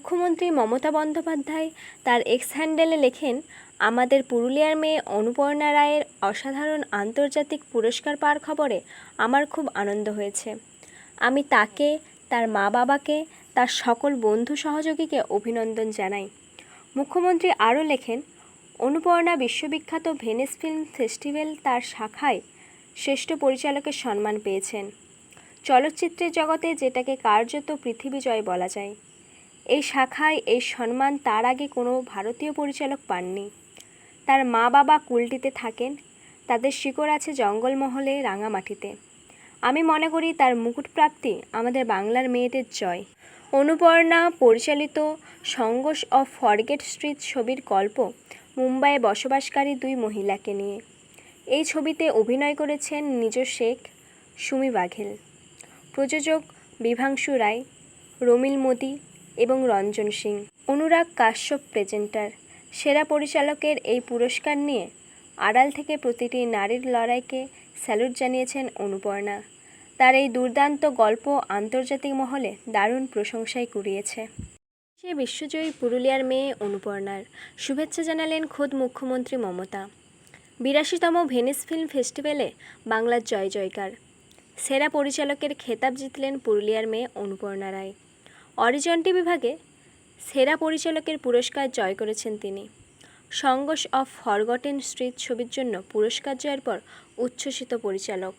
মুখ্যমন্ত্রী মমতা বন্দ্যোপাধ্যায় তার এক্স হ্যান্ডেলে লেখেন, আমাদের পুরুলিয়ার মেয়ে অনুপর্ণা রায়ের অসাধারণ আন্তর্জাতিক পুরস্কার পাওয়ার খবরে আমার খুব আনন্দ হয়েছে। আমি তাকে, তার মা বাবাকে তার সকল বন্ধু সহযোগীকে অভিনন্দন জানাই। মুখ্যমন্ত্রী আরও লেখেন, অনুপর্ণা বিশ্ববিখ্যাত ভেনিস ফিল্ম ফেস্টিভ্যাল তার শাখায় শ্রেষ্ঠ পরিচালকের সম্মান পেয়েছেন। চলচ্চিত্রের জগতে যেটাকে কার্যত পৃথিবী জয় বলা যায়। এই শাখায় এই সম্মান তার আগে কোনো ভারতীয় পরিচালক পাননি। তার মা বাবা কুলটিতে থাকেন, তাদের শিকড় আছে জঙ্গলমহলে রাঙামাটিতে। আমি মনে করি তার মুকুট প্রাপ্তি আমাদের বাংলার মেয়েদের জয়। অনুপর্ণা পরিচালিত সংঘর্ষ অফ ফরগেট স্ট্রিট ছবির গল্প মুম্বাইয়ে বসবাসকারী দুই মহিলাকে নিয়ে। এই ছবিতে অভিনয় করেছেন নিজ শেখ সুমি বাঘেল, প্রযোজক বিভাংশু রায়, রমিল মোদি এবং রঞ্জন সিং। অনুরাগ কাশ্যপ প্রেজেন্টার সেরা পরিচালকের এই পুরস্কার নিয়ে আড়াল থেকে প্রতিটি নারীর লড়াইকে স্যালুট জানিয়েছেন অনুপর্ণা। তার এই দুর্দান্ত গল্প আন্তর্জাতিক মহলে দারুণ প্রশংসায় কুড়িয়েছে। সে বিশ্বজয়ী পুরুলিয়ার মেয়ে অনুপর্ণার শুভেচ্ছা জানালেন খোদ মুখ্যমন্ত্রী মমতা। বিরাশিতম ভেনিস ফিল্ম ফেস্টিভ্যালে বাংলার জয় জয়কার। সেরা পরিচালকের খেতাব জিতলেন পুরুলিয়ার মেয়ে অনুপর্ণা রায়। অরিজন্টি বিভাগে সেরা পরিচালকের পুরস্কার জয় করেছেন তিনি। সংঘর্ষ অফ ফরগটেন স্ট্রিট ছবির জন্য পুরস্কার জয়ের পর উচ্ছ্বসিত পরিচালক।